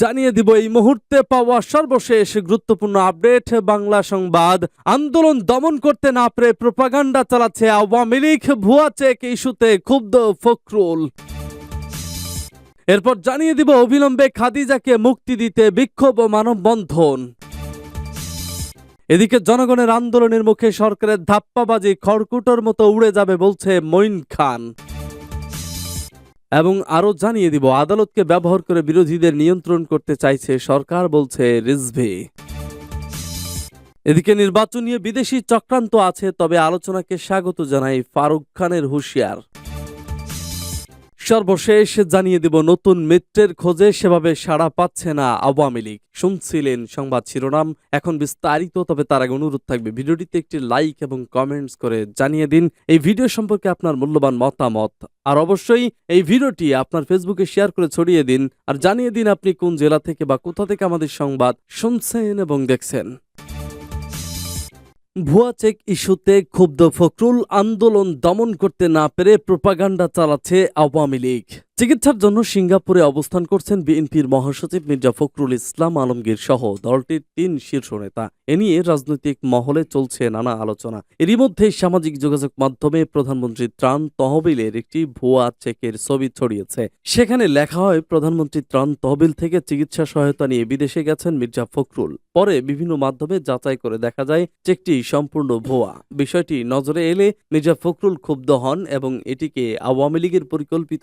জানিয়ে দিব, এই মুহূর্তে পাওয়া সর্বশেষ গুরুত্বপূর্ণ আপডেট, বাংলা সংবাদ। আন্দোলন দমন করতে না পেরে প্রোপাগান্ডা চালাচ্ছে আওয়ামী লীগ, ভুয়া চেক ইস্যুতে ক্ষুব্ধ ফখরুল। এরপর জানিয়ে দিব, অবিলম্বে খাদিজাকে মুক্তি দিতে বিক্ষোভ ও মানববন্ধন। এদিকে জনগণের আন্দোলনের মুখে সরকারের ধাপ্পাবাজি খড়কুটোর মতো উড়ে যাবে বলছে মঈন খান। এবং আরও জানিয়ে দিব, আদালতকে ব্যবহার করে বিরোধীদের নিয়ন্ত্রণ করতে চাইছে সরকার, বলছে রিজভি। এদিকে নির্বাচন নিয়ে বিদেশি চক্রান্ত আছে, তবে আলোচনাকে স্বাগত জানাই ফারুক খানের হুঁশিয়ার। সর্বশেষ জানিয়ে দেব, নতুন মিত্রের খোঁজে সেভাবে সাড়া পাচ্ছে না আওয়ামী লীগ। শুনছিলেন সংবাদ শিরোনাম, এখন বিস্তারিত, তবে তার আগে অনুরোধ থাকবে, ভিডিওটিতে একটি লাইক এবং কমেন্টস করে জানিয়ে দিন এই ভিডিও সম্পর্কে আপনার মূল্যবান মতামত। আর অবশ্যই এই ভিডিওটি আপনার ফেসবুকে শেয়ার করে ছড়িয়ে দিন, আর জানিয়ে দিন আপনি কোন জেলা থেকে বা কোথা থেকে আমাদের সংবাদ শুনছেন এবং দেখছেন। ভুয়া চেক ইস্যুতে ক্ষুব্ধ ফখরুল আন্দোলন দমন করতে না পেরে প্রোপাগান্ডা চালাচ্ছে আওয়ামী লীগ। চিকিৎসার জন্য সিঙ্গাপুরে অবস্থান করছেন বিএনপির মহাসচিব মির্জা ফখরুল ইসলাম আলমগীর সহ দলটির তিন শীর্ষ নেতা। এ নিয়ে রাজনৈতিক মহলে চলছে নানা আলোচনা। এরই মধ্যে সামাজিক যোগাযোগ মাধ্যমে প্রধানমন্ত্রী ত্রাণ তহবিলের একটি ভুয়া চেকের ছবি ছড়িয়েছে। সেখানে লেখা হয়, প্রধানমন্ত্রী ত্রাণ তহবিল থেকে চিকিৎসা সহায়তা নিয়ে বিদেশে গেছেন মির্জা ফখরুল। পরে বিভিন্ন মাধ্যমে যাচাই করে দেখা যায়, চেকটি সম্পূর্ণ ভুয়া। বিষয়টি নজরে এলে মির্জা ফখরুল ক্ষুব্ধ হন এবং এটিকে আওয়ামী লীগের পরিকল্পিত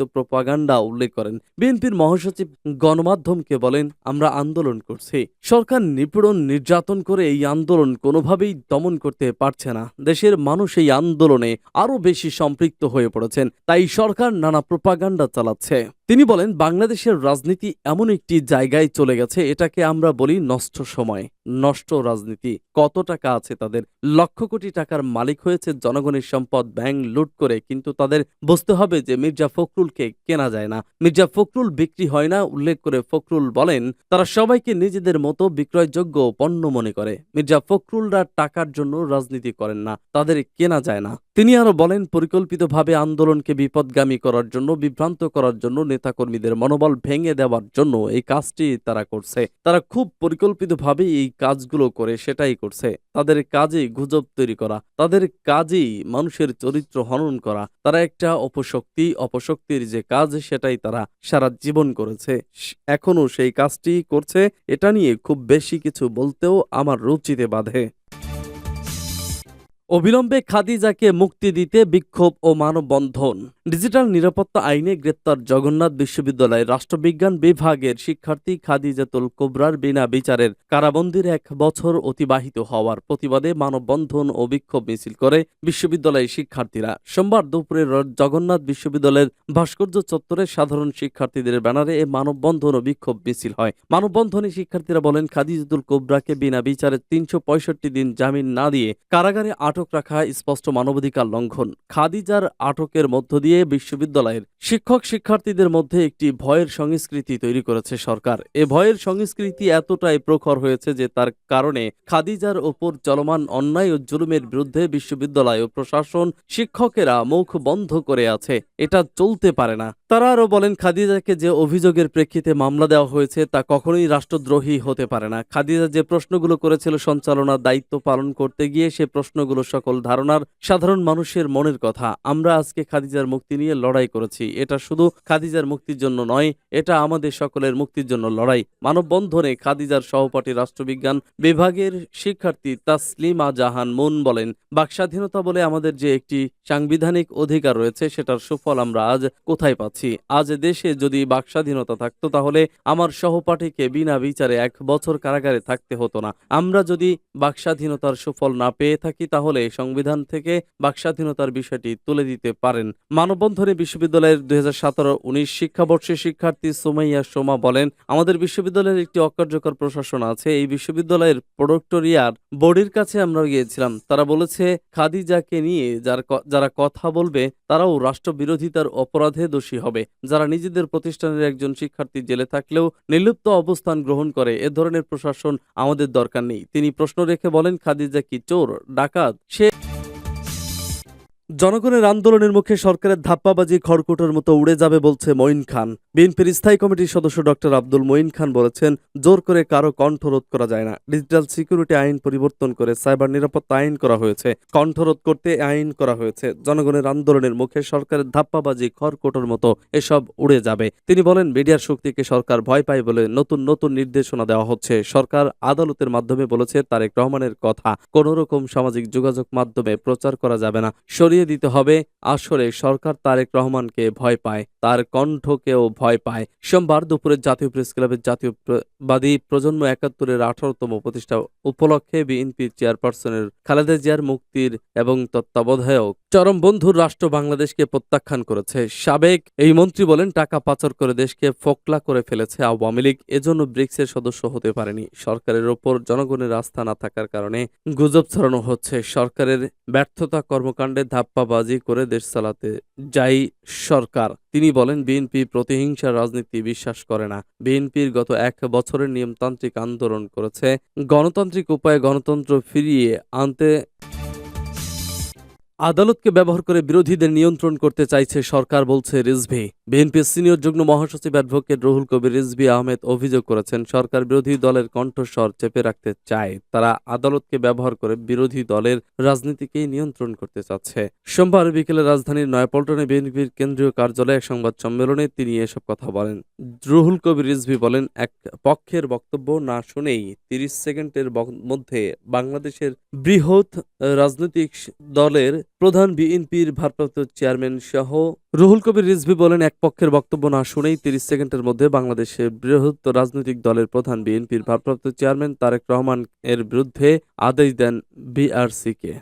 প্রপাগান্ডা উল্লেখ করেন। বিএনপির মহাসচিব গণমাধ্যমকে বলেন, আমরা আন্দোলন করছি। সরকার নিপীড়ন, নির্যাতন করে এই আন্দোলন কোনোভাবেই দমন করতে পারছে না। দেশের মানুষ এই আন্দোলনে আরও বেশি সম্পৃক্ত হয়ে পড়েছেন। তাই সরকার নানা প্রপাগান্ডা চালাচ্ছে। তিনি বলেন, বাংলাদেশের রাজনীতি এমন একটি জায়গায় চলে গেছে, এটাকে আমরা বলি নষ্ট সময়। নষ্ট রাজনীতি। কত টাকা আছে তাদের? লক্ষ কোটি টাকার মালিক হয়েছে জনগণের সম্পদ ব্যাংক লুট করে, কিন্তু তাদের বুঝতে হবে যে মির্জা ফখরুলকে কেনা যায় না। মির্জা ফখরুল বিক্রি হয় না, উল্লেখ করে ফখরুল বলেন, তারা সবাইকে নিজেদের মতো বিক্রয়যোগ্য পণ্য মনে করে। মির্জা ফখরুলরা টাকার জন্য রাজনীতি করেন না, তাদের কেনা যায় না। তিনি আরও বলেন, পরিকল্পিতভাবে আন্দোলনকে বিপদগামী করার জন্য, বিভ্রান্ত করার জন্য নেতাকর্মীদের মনোবল ভেঙে দেওয়ার জন্য এই কাজটি তারা করছে। তারা খুব পরিকল্পিতভাবে এই কাজগুলো করে, সেটাই করছে। তাদের কাজেই গুজব তৈরি করা, তাদের কাজেই মানুষের চরিত্র হনন করা, তারা একটা অপশক্তি, অপশক্তির যে কাজ, সেটাই তারা সারা জীবন করেছে। এখনও সেই কাজটি করছে, এটা নিয়ে খুব বেশি কিছু বলতেও আমার রুচিতে বাধে। অবিলম্বে খাদিজাকে মুক্তি দিতে বিক্ষোভ ও মানববন্ধন। ডিজিটাল নিরাপত্তা আইনে গ্রেপ্তার জগন্নাথ বিশ্ববিদ্যালয়ের রাষ্ট্রবিজ্ঞান বিভাগের শিক্ষার্থী খাদিজাতুল কোবরার বিনা বিচারের কারাবন্দির এক বছর অতিবাহিত হওয়ার প্রতিবাদে মানববন্ধন ও বিক্ষোভ মিছিল করে বিশ্ববিদ্যালয়ের শিক্ষার্থীরা। সোমবার দুপুরে জগন্নাথ বিশ্ববিদ্যালয়ের ভাস্কর্য চত্বরে সাধারণ শিক্ষার্থীদের ব্যানারে এ মানববন্ধন ও বিক্ষোভ মিছিল হয়। মানববন্ধনে শিক্ষার্থীরা বলেন, খাদিজাতুল কোবরাকে বিনা বিচারে তিনশো পঁয়ষট্টি দিন জামিন না দিয়ে কারাগারে আটক রাখা স্পষ্ট মানবাধিকার লঙ্ঘন। খাদিজার আটকের মধ্য দিয়ে বিশ্ববিদ্যালয়ের শিক্ষক শিক্ষার্থীদের মধ্যে একটি ভয়ের সংস্কৃতি তৈরি করেছে সরকার। এ ভয়ের সংস্কৃতি এতটাই প্রখর হয়েছে যে তার কারণে খাদিজার ওপর চলমান অন্যায় ও জুলুমের বিরুদ্ধে বিশ্ববিদ্যালয় ও প্রশাসন শিক্ষকেরা মুখ বন্ধ করে আছে। এটা চলতে পারে না। তারা আরও বলেন, খাদিজাকে যে অভিযোগের প্রেক্ষিতে মামলা দেওয়া হয়েছে তা কখনোই রাষ্ট্রদ্রোহী হতে পারে না। খাদিজা যে প্রশ্নগুলো করেছিল সঞ্চালনার দায়িত্ব পালন করতে গিয়ে সে প্রশ্নগুলো সকল ধারণার সাধারণ মানুষের মনের কথা। আমরা আজকে খাদিজার মুক্তি নিয়ে লড়াই করেছি। এটা শুধু খাদিজার মুক্তির জন্য নয়, এটা আমাদের সকলের মুক্তির জন্য লড়াই। মানববন্ধনে খাদিজার সহপাঠী রাষ্ট্রবিজ্ঞান বিভাগের শিক্ষার্থী তাসলিমা জাহান মুন বলেন, বাকস্বাধীনতা বলে আমাদের যে একটি সাংবিধানিক অধিকার রয়েছে, সেটার সুফল আমরা আজ কোথায় পাচ্ছি? আজ দেশে যদি বাকস্বাধীনতা থাকতো তাহলে আমার সহপাঠীকে বিনা বিচারে এক বছর কারাগারে থাকতে হতো না। আমরা যদি বাকস্বাধীনতার সুফল না পেয়ে থাকি তাহলে সংবিধান থেকে বাকস্বাধীনতার বিষয়টি তুলে দিতে পারেন। মানববন্ধনে বিশ্ববিদ্যালয়ের দুই হাজার সতেরো উনিশ শিক্ষাবর্ষের শিক্ষার্থী সোমাইয়া সোমা বলেন, আমাদের বিশ্ববিদ্যালয়ের একটি অকার্যকর প্রশাসন আছে। এই বিশ্ববিদ্যালয়ের প্রোডক্টরিয়ার বোর্ডের কাছে আমরা গিয়েছিলাম। তারা বলেছে, খাদিজাকে নিয়ে যার যারা কথা বলবে, তারাও রাষ্ট্রবিরোধিতার অপরাধে দোষী হবে। যারা নিজেদের প্রতিষ্ঠানের একজন শিক্ষার্থী জেলে থাকলেও নির্লিপ্ত অবস্থান গ্রহণ করে, এ ধরনের প্রশাসন আমাদের দরকার নেই। তিনি প্রশ্ন রেখে বলেন, খাদিজা কি চোর, ডাকাত? সে জনগণের আন্দোলনের মুখে সরকারের ধাপ্পাবাজি খড়কুটোর মতো উড়ে যাবে বলছে মঈন খান। বিএনপির স্থায়ী কমিটির সদস্য ডক্টর আব্দুল মঈন খান বলেছেন, জোর করে কারও কণ্ঠরোধ করা যায় না। ডিজিটাল সিকিউরিটি আইন পরিবর্তন করে সাইবার নিরাপত্তা আইন করা হয়েছে। কণ্ঠরোধ করতে আইন করা হয়েছে। জনগণের আন্দোলনের মুখে সরকারের ধাপ্পাবাজি খড়কুটোর মতো এসব উড়ে যাবে। তিনি বলেন, মিডিয়ার শক্তিকে সরকার ভয় পায় বলে নতুন নতুন নির্দেশনা দেওয়া হচ্ছে। সরকার আদালতের মাধ্যমে বলেছে, তারেক রহমানের কথা। কোন রকম সামাজিক যোগাযোগ মাধ্যমে প্রচার করা যাবে না। সরিয়ে দিতে হবে। আসলে সরকার তারেক রহমানকে ভয় পায়, তার কণ্ঠকেও ভয় পায়। সোমবার দুপুরে জাতীয় প্রেস ক্লাবের জাতীয়বাদী প্রজন্ম একাত্তরের আঠারোতম প্রতিষ্ঠা উপলক্ষে বিএনপির চেয়ারপারসনের খালেদা জিয়ার মুক্তির এবং তত্ত্বাবধায়ক চরম বন্ধুর রাষ্ট্র বাংলাদেশকে প্রত্যাখ্যান করেছে। সাবেক এই মন্ত্রী বলেন, টাকা পাচার করে দেশকে ফোকলা করে ফেলেছে আওয়ামী লীগ, এজন্য ব্রিক্সের সদস্য হতে পারেনি। সরকারের ওপর জনগণের আস্থা না থাকার কারণে গুজব ছড়ানো হচ্ছে। সরকারের ব্যর্থতা কর্মকাণ্ডে ধাপ্পাবাজি করে দেশ চালাতে যাই সরকার। তিনি বলেন, বিএনপি প্রতিহিংসার রাজনীতি বিশ্বাস করে না। বিএনপির গত এক বছরের নিয়মতান্ত্রিক আন্দোলন করেছে। গণতান্ত্রিক উপায়ে গণতন্ত্র ফিরিয়ে আনতে আদালতকে ব্যবহার করে বিরোধীদের নিয়ন্ত্রণ করতে চাইছে সরকার, বলছে রিজভি। বিএনপির সিনিয়র যুগ্ম মহাসচিব অ্যাডভোকেট রুহুল কবির রিজভি আহমেদ অভিযোগ করেছেন, সরকার বিরোধী দলের কণ্ঠস্বর চেপে রাখতে চায়। তারা আদালতকে ব্যবহার করে বিরোধী দলের রাজনীতিকে নিয়ন্ত্রণ করতে চাচ্ছে। সোমবার বিকেলে রাজধানীর নয়াপল্টনে বিএনপির কেন্দ্রীয় কার্যালয়ে এক সংবাদ সম্মেলনে তিনি এসব কথা বলেন। রুহুল কবির রিজভি বলেন, এক পক্ষের বক্তব্য না শুনেই তিরিশ সেকেন্ডের মধ্যে বাংলাদেশের বৃহৎ রাজনৈতিক দলের প্রধান বিএনপির ভারপ্রাপ্ত চেয়ারম্যান সহ রুহুল কবির রিজভি বলেন, এক পক্ষের বক্তব্য না শুনেই তিরিশ সেকেন্ডের মধ্যে বাংলাদেশের বৃহত্তর রাজনৈতিক দলের প্রধান বিএনপির ভারপ্রাপ্ত চেয়ারম্যান তারেক রহমান এর বিরুদ্ধে আদেশ দেন বিআরসিকে।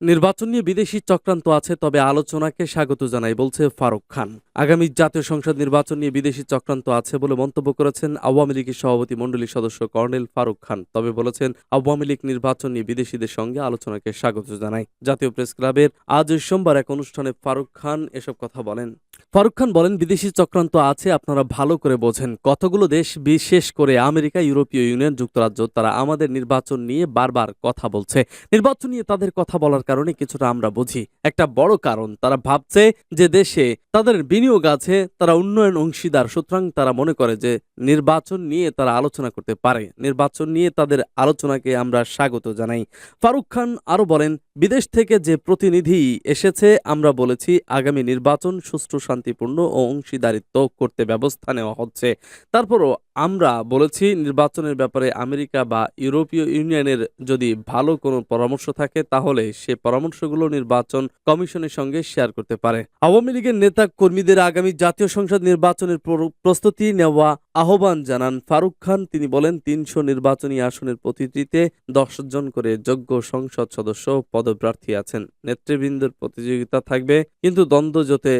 নির্বাচন নিয়ে বিদেশি চক্রান্ত আছে, তবে আলোচনাকে স্বাগত জানাই, বলছে ফারুক খান। আগামী জাতীয় সংসদ নির্বাচন নিয়ে বিদেশি চক্রান্ত আছে বলে মন্তব্য করেছেন আওয়ামী লীগের সভাপতি মণ্ডলীর সদস্য কর্নেল ফারুক খান। তবে বলেছেন, আওয়ামী লীগ নির্বাচন নিয়ে বিদেশিদের সঙ্গে আলোচনাকে স্বাগত জানায় জাতীয় প্রেস ক্লাবের আজ সোমবার এক অনুষ্ঠানে ফারুক খান এসব কথা বলেন। ফারুক খান বলেন, বিদেশি চক্রান্ত আছে, আপনারা ভালো করে বোঝেন। কতগুলো দেশ, বিশেষ করে আমেরিকা, ইউরোপীয় ইউনিয়ন, যুক্তরাজ্য, তারা আমাদের নির্বাচন নিয়ে বারবার কথা বলছে। নির্বাচন নিয়ে তাদের কথা বলার কারণে কিছুটা আমরা বুঝি। একটা বড় কারণ, তারা ভাবছে যে দেশে তাদের বিনিয়োগ আছে, তারা উন্নয়ন অংশীদার, সুতরাং তারা মনে করে যে নির্বাচন নিয়ে তারা আলোচনা করতে পারে। নির্বাচন নিয়ে তাদের আলোচনাকে আমরা স্বাগত জানাই। ফারুক খান আরও বলেন, বিদেশ থেকে যে প্রতিনিধি এসেছে, আমরা বলেছি আগামী নির্বাচন সুষ্ঠু, শান্তিপূর্ণ ও অংশীদারিত্ব করতে ব্যবস্থা নেওয়া হচ্ছে। তারপরও আমরা বলেছি, নির্বাচনের ব্যাপারে আমেরিকা বা ইউরোপীয় ইউনিয়নের যদি ভালো কোনো পরামর্শ থাকে, তাহলে সে পরামর্শগুলো নির্বাচন কমিশনের সঙ্গে শেয়ার করতে পারে। আওয়ামী লীগের নেতা কর্মীদের আগামী জাতীয় সংসদ নির্বাচনের প্রস্তুতি নেওয়া আহ্বান জানান ফারুক খান। তিনি বলেন, তিনশো নির্বাচনী আসনের প্রতিটিতে দশ জন করে যোগ্য সংসদ সদস্য পদপ্রার্থী আছেন। নেতৃবৃন্দের প্রতিযোগিতা থাকবে, কিন্তু দ্বন্দ্ব যাতে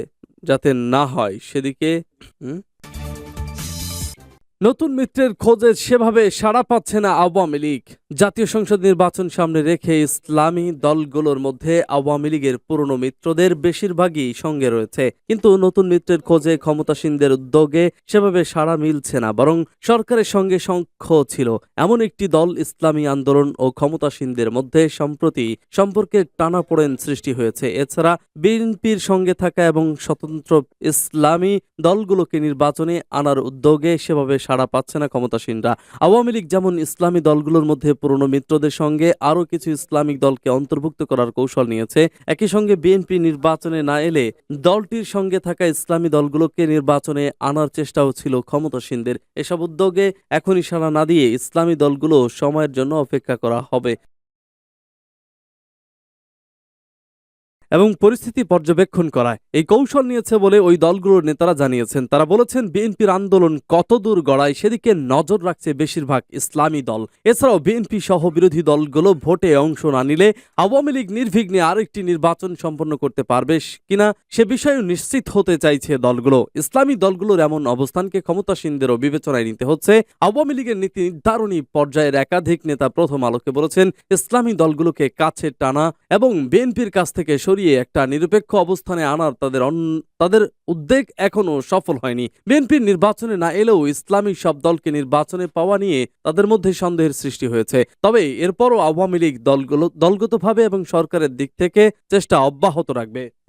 যাতে না হয় সেদিকে? নতুন মিত্রের খোঁজে সেভাবে সাড়া পাচ্ছে না আওয়ামী লীগ। জাতীয় সংসদ নির্বাচন সামনে রেখে ইসলামী দলগুলোর মধ্যে আওয়ামী লীগের পুরনো মিত্রদের বেশিরভাগই সঙ্গে রয়েছে। কিন্তু নতুন মিত্রের খোঁজে ক্ষমতাসীনদের উদ্যোগে সেভাবে সাড়া মিলছে না, বরং সরকারের সঙ্গে সংখ্য ছিল। এমন একটি দল ইসলামী আন্দোলন ও ক্ষমতাসীনদের মধ্যে সম্প্রতি সম্পর্কের টানাপোড়েন সৃষ্টি হয়েছে। এছাড়া বিএনপির সঙ্গে থাকা এবং স্বতন্ত্র ইসলামী দলগুলোকে নির্বাচনে আনার উদ্যোগে সেভাবে সাড়া পাচ্ছে না ক্ষমতাসীনরা। আওয়ামী লীগ যেমন ইসলামী দলগুলোর মধ্যে পুরনো মিত্রদের সঙ্গে আরও কিছু ইসলামিক দলকে অন্তর্ভুক্ত করার কৌশল নিয়েছে, একই সঙ্গে বিএনপি নির্বাচনে না এলে দলটির সঙ্গে থাকা ইসলামী দলগুলোকে নির্বাচনে আনার চেষ্টাও ছিল ক্ষমতাসীনদের। এসব উদ্যোগে এখনই সাড়া না দিয়ে ইসলামী দলগুলো সময়ের জন্য অপেক্ষা করা হবে। এবং পরিস্থিতি পর্যবেক্ষণ করায়। এই কৌশল নিয়েছে বলে ওই দলগুলোর নেতারা জানিয়েছেন। তারা বলেছেন, বিএনপির আন্দোলন কতদূর গড়ায় সেদিকে নজর রাখছে বেশিরভাগ ইসলামী দল। এছাড়াও বিএনপি সহ বিরোধী দলগুলো ভোটে অংশ না নিলে আওয়ামী লীগ নির্বিঘ্নে আরেকটি নির্বাচন সম্পন্ন করতে পারবে কিনা সে বিষয়ে নিশ্চিত হতে চাইছে দলগুলো। ইসলামী দলগুলোর এমন অবস্থানকে ক্ষমতাসীনদেরও বিবেচনায় নিতে হচ্ছে। আওয়ামী লীগের নীতি নির্ধারণী পর্যায়ের একাধিক নেতা প্রথম আলোকে বলেছেন, ইসলামী দলগুলোকে কাছে টানা এবং বিএনপির কাছ থেকে সরিয়ে সরিয়ে একটা নিরপেক্ষ অবস্থানে আনার তাদের তাদের উদ্বেগ এখনও সফল হয়নি। বিএনপির নির্বাচনে না এলেও ইসলামী সব দলকে নির্বাচনে পাওয়া নিয়ে তাদের মধ্যে সন্দেহের সৃষ্টি হয়েছে। তবে এরপরও আওয়ামী লীগ দলগুলো, দলগতভাবে এবং সরকারের দিক থেকে চেষ্টা অব্যাহত রাখবে।